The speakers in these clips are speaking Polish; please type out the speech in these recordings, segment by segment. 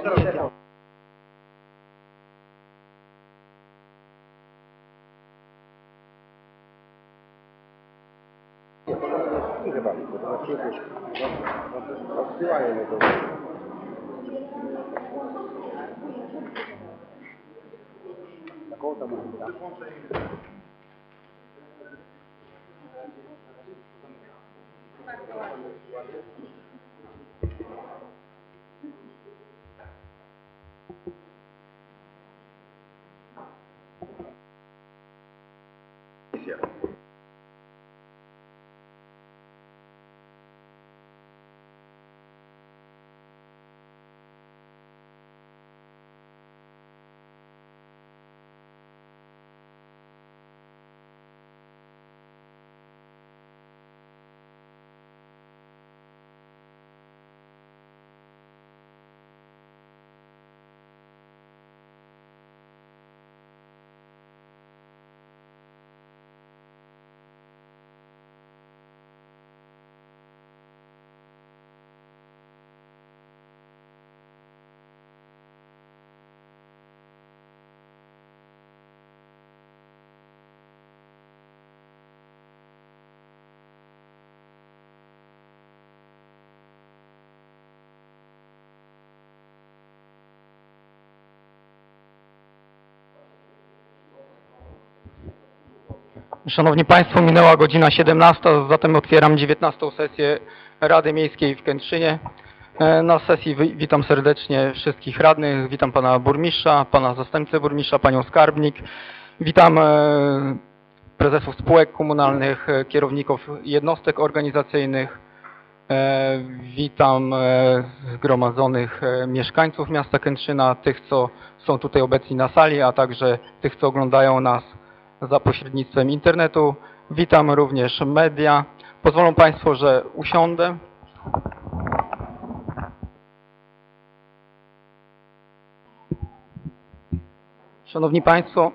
Chyba, bo to właśnie jakoś odsyłają Szanowni Państwo, minęła godzina 17, zatem otwieram 19 sesję Rady Miejskiej w Kętrzynie. E, Na sesji wi- witam serdecznie wszystkich radnych, witam pana burmistrza, pana zastępcę burmistrza, panią skarbnik, witam e, prezesów spółek komunalnych, e, kierowników jednostek organizacyjnych, witam zgromadzonych mieszkańców miasta Kętrzyna, tych co są tutaj obecni na sali, a także tych co oglądają nas za pośrednictwem internetu. Witam również media. Pozwolą Państwo, że usiądę. Szanowni Państwo,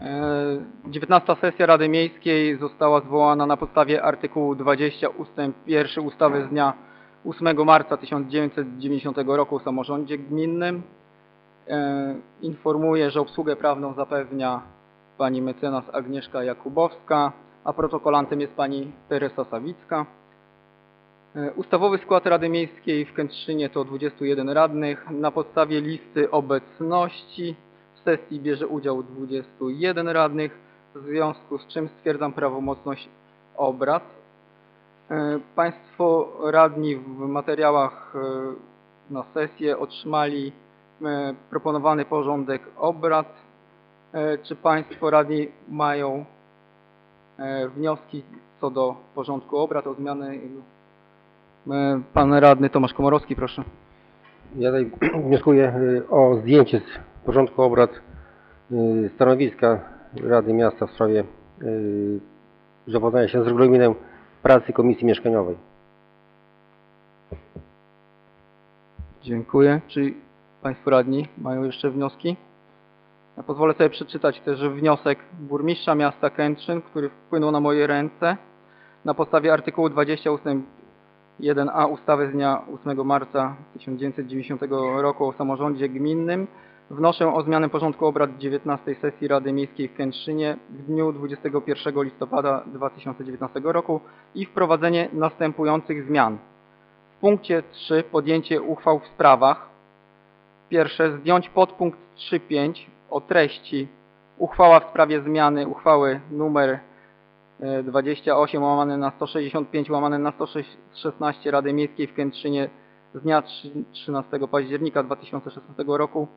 e, 19 sesja Rady Miejskiej została zwołana na podstawie artykułu 20 ustęp 1 ustawy z dnia 8 marca 1990 roku o samorządzie gminnym. E, Informuję, że obsługę prawną zapewnia pani mecenas Agnieszka Jakubowska, a protokolantem jest pani Teresa Sawicka. E, Ustawowy skład Rady Miejskiej w Kętrzynie to 21 radnych. Na podstawie listy obecności w sesji bierze udział 21 radnych, w związku z czym stwierdzam prawomocność obrad. E, Państwo radni w materiałach na sesję otrzymali proponowany porządek obrad. E, Czy Państwo radni mają e, wnioski co do porządku obrad, o? E, Pan radny Tomasz Komorowski, proszę. Ja tutaj wnioskuję o zdjęcie z porządku obrad stanowiska Rady Miasta w sprawie zapoznania się z regulaminem pracy Komisji Mieszkaniowej. Dziękuję. Czy Państwo radni mają jeszcze wnioski? Ja pozwolę sobie przeczytać też wniosek burmistrza miasta Kętrzyn, który wpłynął na moje ręce na podstawie artykułu 20 ust. 1a ustawy z dnia 8 marca 1990 roku o samorządzie gminnym. Wnoszę o zmianę porządku obrad 19 sesji Rady Miejskiej w Kętrzynie w dniu 21 listopada 2019 roku i wprowadzenie następujących zmian. W punkcie 3 podjęcie uchwał w sprawach. Pierwsze, zdjąć podpunkt 3.5 o treści. Uchwała w sprawie zmiany uchwały numer e, 28 łamane na 165 łamane na 116 Rady Miejskiej w Kętrzynie z dnia trzy- 13 października 2016 roku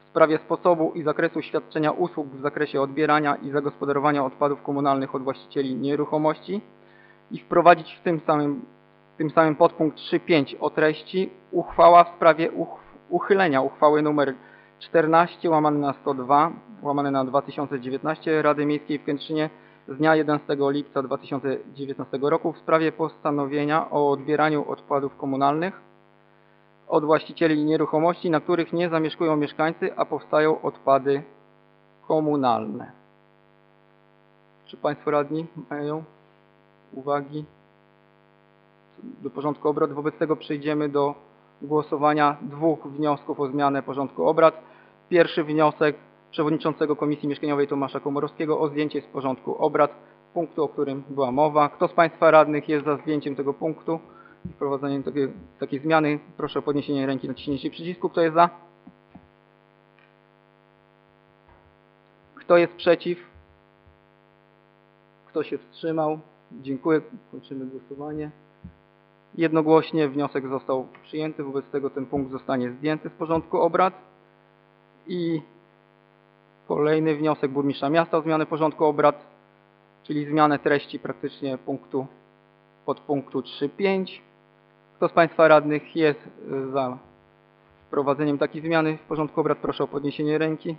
w sprawie sposobu i zakresu świadczenia usług w zakresie odbierania i zagospodarowania odpadów komunalnych od właścicieli nieruchomości i wprowadzić w tym samym tym samym podpunkt 3.5 o treści uchwała w sprawie uch uchylenia uchwały nr 14 łamane na 102 łamane na 2019 Rady Miejskiej w Kętrzynie z dnia 11 lipca 2019 roku w sprawie postanowienia o odbieraniu odpadów komunalnych od właścicieli nieruchomości, na których nie zamieszkują mieszkańcy, a powstają odpady komunalne. Czy Państwo radni mają uwagi? do porządku obrad. Wobec tego przejdziemy do głosowania dwóch wniosków o zmianę porządku obrad. Pierwszy wniosek przewodniczącego Komisji Mieszkaniowej Tomasza Komorowskiego o zdjęcie z porządku obrad punktu, o którym była mowa. Kto z Państwa radnych jest za zdjęciem tego punktu i wprowadzeniem takiej, takiej zmiany? Proszę o podniesienie ręki, naciśnięcie przycisku. Kto jest za? Kto jest przeciw? Kto się wstrzymał? Dziękuję. Kończymy głosowanie. Jednogłośnie wniosek został przyjęty, wobec tego ten punkt zostanie zdjęty z porządku obrad. I kolejny wniosek burmistrza miasta o zmianę porządku obrad, czyli zmianę treści praktycznie punktu podpunktu 3.5. Kto z Państwa radnych jest za wprowadzeniem takiej zmiany w porządku obrad? Proszę o podniesienie ręki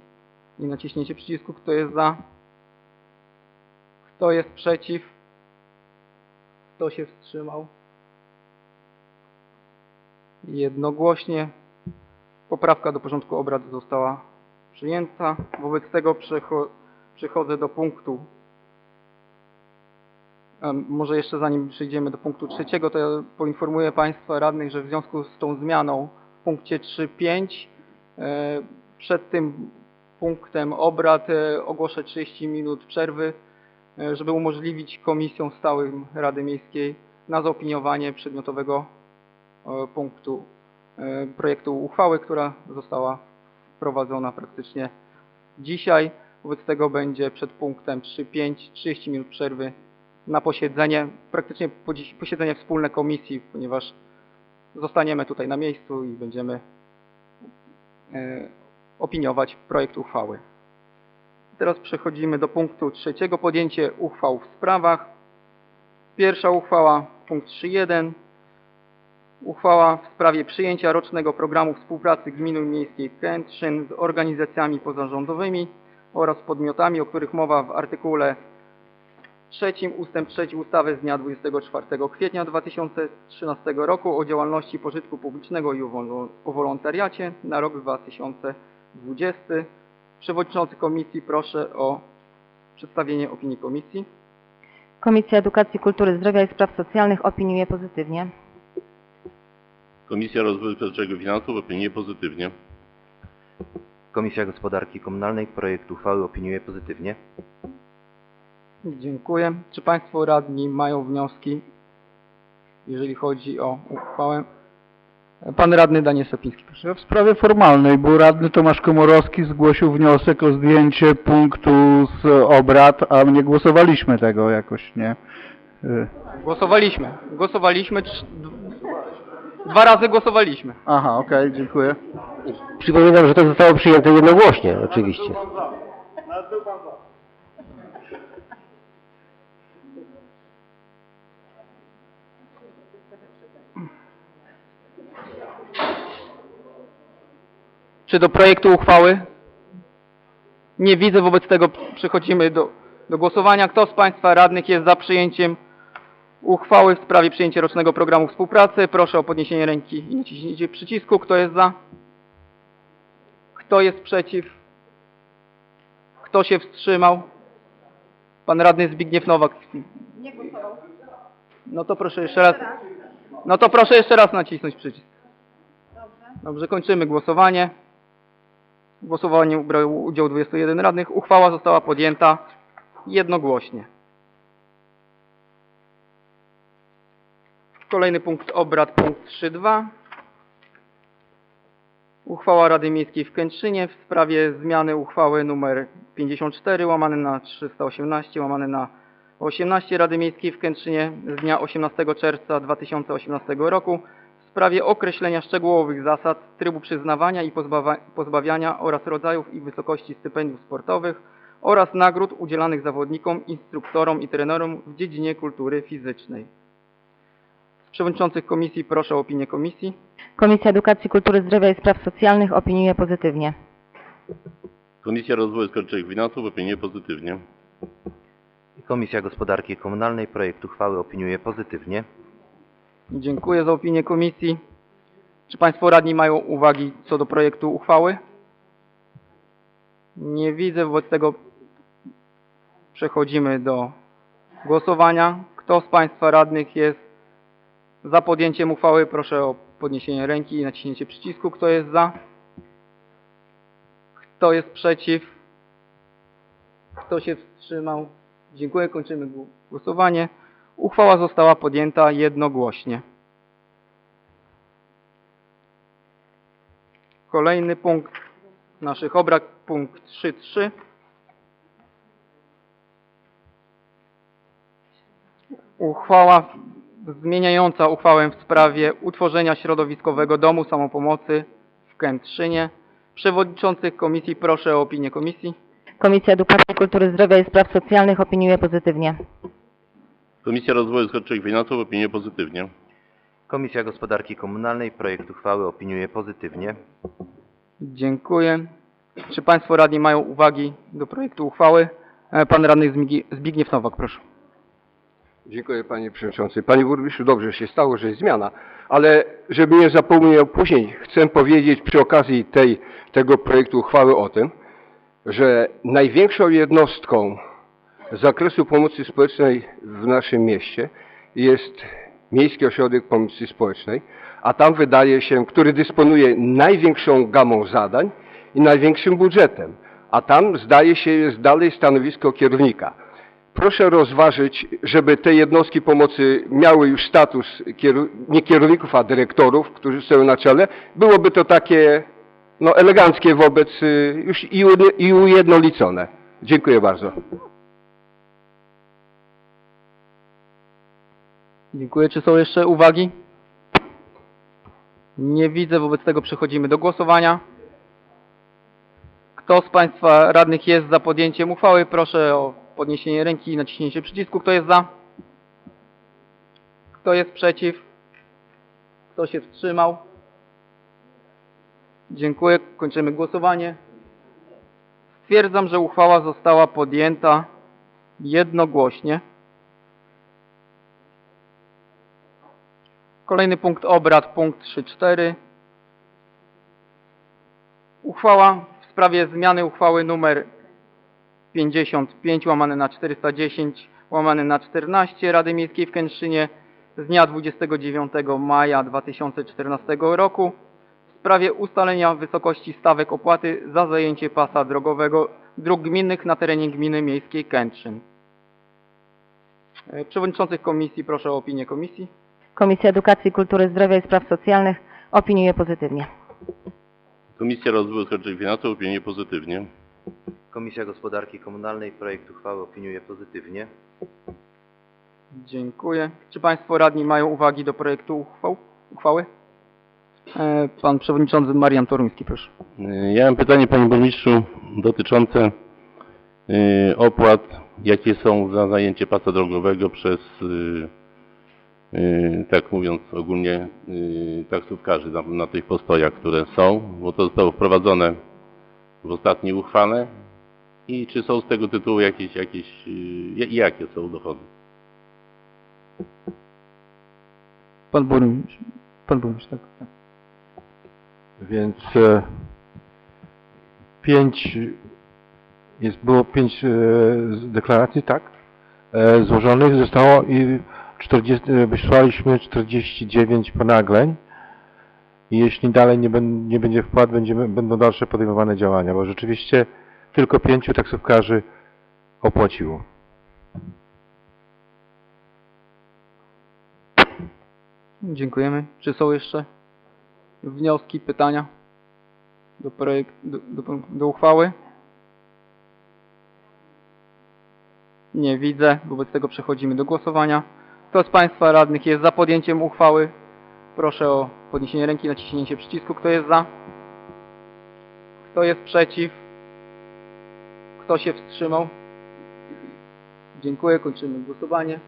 i naciśnięcie przycisku. Kto jest za? Kto jest przeciw? Kto się wstrzymał? Jednogłośnie poprawka do porządku obrad została przyjęta. Wobec tego przecho przechodzę do punktu. Może jeszcze zanim przejdziemy do punktu trzeciego, to ja poinformuję Państwa radnych, że w związku z tą zmianą w punkcie 3.5 e, przed tym punktem obrad e, ogłoszę 30 minut przerwy, e, żeby umożliwić komisjom stałym Rady Miejskiej na zaopiniowanie przedmiotowego punktu e, projektu uchwały, która została wprowadzona praktycznie dzisiaj. Wobec tego będzie przed punktem 3.5 30 minut przerwy na posiedzenie, praktycznie posiedzenie wspólne komisji, ponieważ zostaniemy tutaj na miejscu i będziemy e, opiniować projekt uchwały. Teraz przechodzimy do punktu trzeciego, podjęcie uchwał w sprawach. Pierwsza uchwała, punkt 3.1. Uchwała w sprawie przyjęcia rocznego programu współpracy Gminy Miejskiej Kętrzyn z organizacjami pozarządowymi oraz podmiotami, o których mowa w artykule 3 ustęp 3 ustawy z dnia 24 kwietnia 2013 roku o działalności pożytku publicznego i o wolontariacie na rok 2020. Przewodniczący komisji proszę o przedstawienie opinii komisji. Komisja Edukacji, Kultury, Zdrowia i Spraw Socjalnych opiniuje pozytywnie. Komisja Rozwoju Społecznego i Finansów opiniuje pozytywnie. Komisja Gospodarki Komunalnej projekt uchwały opiniuje pozytywnie. Dziękuję. Czy Państwo radni mają wnioski, jeżeli chodzi o uchwałę? Pan radny Daniel Sopiński, proszę. W sprawie formalnej, bo radny Tomasz Komorowski zgłosił wniosek o zdjęcie punktu z obrad, a nie głosowaliśmy tego jakoś, nie? Y, Głosowaliśmy. Głosowaliśmy. Dwa razy głosowaliśmy. Aha, okej, dziękuję. Przypominam, że to zostało przyjęte jednogłośnie, oczywiście. Czy do projektu uchwały? Nie widzę, wobec tego przechodzimy do, do głosowania. Kto z Państwa radnych jest za przyjęciem uchwały w sprawie przyjęcia rocznego programu współpracy? Proszę o podniesienie ręki i naciśnięcie przycisku. Kto jest za? Kto jest przeciw? Kto się wstrzymał? Pan radny Zbigniew Nowak. Nie głosował. No to proszę jeszcze raz. No to proszę jeszcze raz nacisnąć przycisk. Dobrze, kończymy głosowanie. W głosowaniu brało udział 21 radnych. Uchwała została podjęta jednogłośnie. Kolejny punkt obrad, punkt 3.2. Uchwała Rady Miejskiej w Kętrzynie w sprawie zmiany uchwały nr 54 łamane na 318 łamane na 18 Rady Miejskiej w Kętrzynie z dnia 18 czerwca 2018 roku w sprawie określenia szczegółowych zasad, trybu przyznawania i pozbawiania oraz rodzajów i wysokości stypendiów sportowych oraz nagród udzielanych zawodnikom, instruktorom i trenerom w dziedzinie kultury fizycznej. Przewodniczących komisji proszę o opinię komisji. Komisja Edukacji, Kultury, Zdrowia i Spraw Socjalnych opiniuje pozytywnie. Komisja Rozwoju i Finansów opiniuje pozytywnie. Komisja Gospodarki Komunalnej projekt uchwały opiniuje pozytywnie. Dziękuję za opinię komisji. Czy Państwo radni mają uwagi co do projektu uchwały? Nie widzę, wobec tego przechodzimy do głosowania. Kto z Państwa radnych jest za podjęciem uchwały? Proszę o podniesienie ręki i naciśnięcie przycisku. Kto jest za? Kto jest przeciw? Kto się wstrzymał? Dziękuję, kończymy gł- głosowanie. Uchwała została podjęta jednogłośnie. Kolejny punkt naszych obrad, punkt 3.3. Uchwała zmieniająca uchwałę w sprawie utworzenia środowiskowego domu samopomocy w Kętrzynie. Przewodniczących komisji proszę o opinię komisji. Komisja Edukacji, Kultury, Zdrowia i Spraw Socjalnych opiniuje pozytywnie. Komisja Rozwoju Składczych Finansów opiniuje pozytywnie. Komisja Gospodarki Komunalnej projekt uchwały opiniuje pozytywnie. Dziękuję. Czy Państwo radni mają uwagi do projektu uchwały? E, Pan radny Zbigniew Nowak, proszę. Dziękuję panie przewodniczący. Panie burmistrzu, dobrze się stało, że jest zmiana, ale żeby nie zapomniał później, chcę powiedzieć przy okazji tej, tego projektu uchwały o tym, że największą jednostką z zakresu pomocy społecznej w naszym mieście jest Miejski Ośrodek Pomocy Społecznej, a tam wydaje się, który dysponuje największą gamą zadań i największym budżetem, a tam zdaje się jest dalej stanowisko kierownika. Proszę rozważyć, żeby te jednostki pomocy miały już status kieru- nie kierowników, a dyrektorów, którzy stoją na czele. Byłoby to takie no, eleganckie wobec y, już i ujednolicone. Dziękuję bardzo. Dziękuję. Czy są jeszcze uwagi? Nie widzę, wobec tego przechodzimy do głosowania. Kto z Państwa radnych jest za podjęciem uchwały? Proszę o podniesienie ręki i naciśnięcie przycisku. Kto jest za? Kto jest przeciw? Kto się wstrzymał? Dziękuję. Kończymy głosowanie. Stwierdzam, że uchwała została podjęta jednogłośnie. Kolejny punkt obrad, punkt 3.4. Uchwała w sprawie zmiany uchwały nr 55 łamane na 410 łamane na 14 Rady Miejskiej w Kętrzynie z dnia 29 maja 2014 roku w sprawie ustalenia wysokości stawek opłaty za zajęcie pasa drogowego dróg gminnych na terenie gminy miejskiej Kętrzyn. E, Przewodniczących komisji proszę o opinię komisji. Komisja Edukacji, Kultury, Zdrowia i Spraw Socjalnych opiniuje pozytywnie. Komisja Rozwoju Składczych Finansów opiniuje pozytywnie. Komisja Gospodarki Komunalnej projekt uchwały opiniuje pozytywnie. Dziękuję. Czy Państwo radni mają uwagi do projektu uchwał, uchwały? E, Pan Przewodniczący Marian Toruński, proszę. Ja mam pytanie Panie Burmistrzu dotyczące y, opłat, jakie są za zajęcie pasa drogowego przez, y, y, tak mówiąc ogólnie, y, taksówkarzy na, na tych postojach, które są, bo to zostało wprowadzone w ostatniej uchwale i czy są z tego tytułu jakieś, jakieś y, ja- jakie są dochody? Pan Burmistrz. Pan Burmistrz, tak. tak. Więc e, pięć, jest, było pięć e, z- deklaracji, tak, e, złożonych, zostało i 40, e, wysłaliśmy 49 ponagleń i jeśli dalej nie, nie będzie wpłat, będziemy, będą dalsze podejmowane działania, bo rzeczywiście tylko pięciu taksówkarzy opłaciło. Dziękujemy. Czy są jeszcze wnioski, pytania do, projekt, do, do, do uchwały? Nie widzę. Wobec tego przechodzimy do głosowania. Kto z Państwa radnych jest za podjęciem uchwały? Proszę o podniesienie ręki, naciśnięcie przycisku. Kto jest za? Kto jest przeciw? Kto się wstrzymał? Dziękuję. Kończymy głosowanie.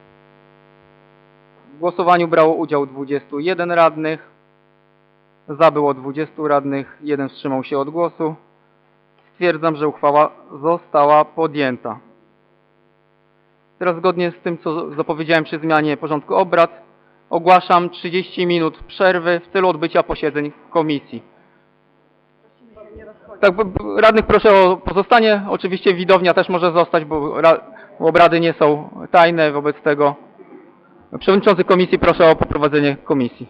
W głosowaniu brało udział 21 radnych. Za było 20 radnych, jeden wstrzymał się od głosu. Stwierdzam, że uchwała została podjęta. Teraz zgodnie z tym, co zapowiedziałem przy zmianie porządku obrad, ogłaszam 30 minut przerwy w celu odbycia posiedzeń komisji. Tak, radnych proszę o pozostanie. Oczywiście widownia też może zostać, bo ra- bo obrady nie są tajne, wobec tego Przewodniczący komisji proszę o poprowadzenie komisji.